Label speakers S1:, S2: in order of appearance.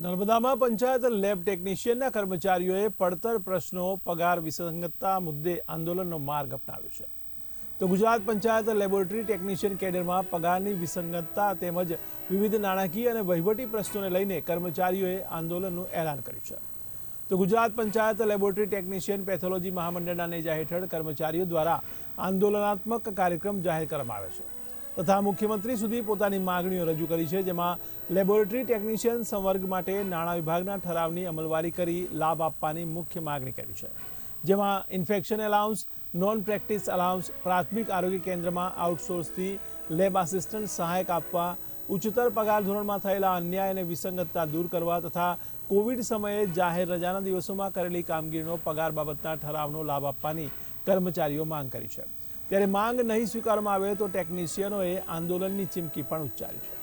S1: નર્મદામાં panchayat lab ટેકનિશિયનના કર્મચારીઓએ પડતર પ્રશ્નો, પગાર વિસંગતતા મુદ્દે આંદોલનનો માર્ગ અપનાવ્યો છે. તો ગુજરાત પંચાયત લેબોરેટરી ટેકનિશિયન કેડરમાં પગારની વિસંગતતા તેમજ વિવિધ નાણાકીય અને વહીવટી પ્રશ્નોને લઈને કર્મચારીઓએ આંદોલનનું એલાન કર્યું છે. તો Gujarat panchayat laboratory technician pathology મહામંડળના નેજા હેઠળ કર્મચારીઓ દ્વારા આંદોલનાત્મક કાર્યક્રમ જાહેર કરવામાં આવ્યો છે. તથા મુખ્યમંત્રી સુધી પોતાની માગણીઓ રજૂ કરી છે, જેમાં લેબોરેટરી ટેકનિશિયન સંવર્ગ માટે નાણાં વિભાગના ઠરાવની અમલવારી કરી લાભ આપવાની મુખ્ય માગણી કરી છે. જેમાં infection allowance non practice allowance પ્રાથમિક આરોગ્ય કેન્દ્રમાં આઉટસોર્સથી લેબ આસિસ્ટન્ટ સહાયક આપવા, ઉચ્ચતર પગાર ધોરણમાં થયેલા અન્યાય અને વિસંગતતા દૂર કરવા તથા કોવિડ સમયે જાહેર રજાના દિવસોમાં કરેલી કામગીરીનો પગાર બાબતના ઠરાવનો લાભ આપવાની કર્મચારીઓ માંગ કરી છે. ત્યારે માંગ નહીં સ્વીકારવામાં આવે તો ટેકનિશિયનોએ આંદોલનની ચીમકી પણ ઉચ્ચારી છે.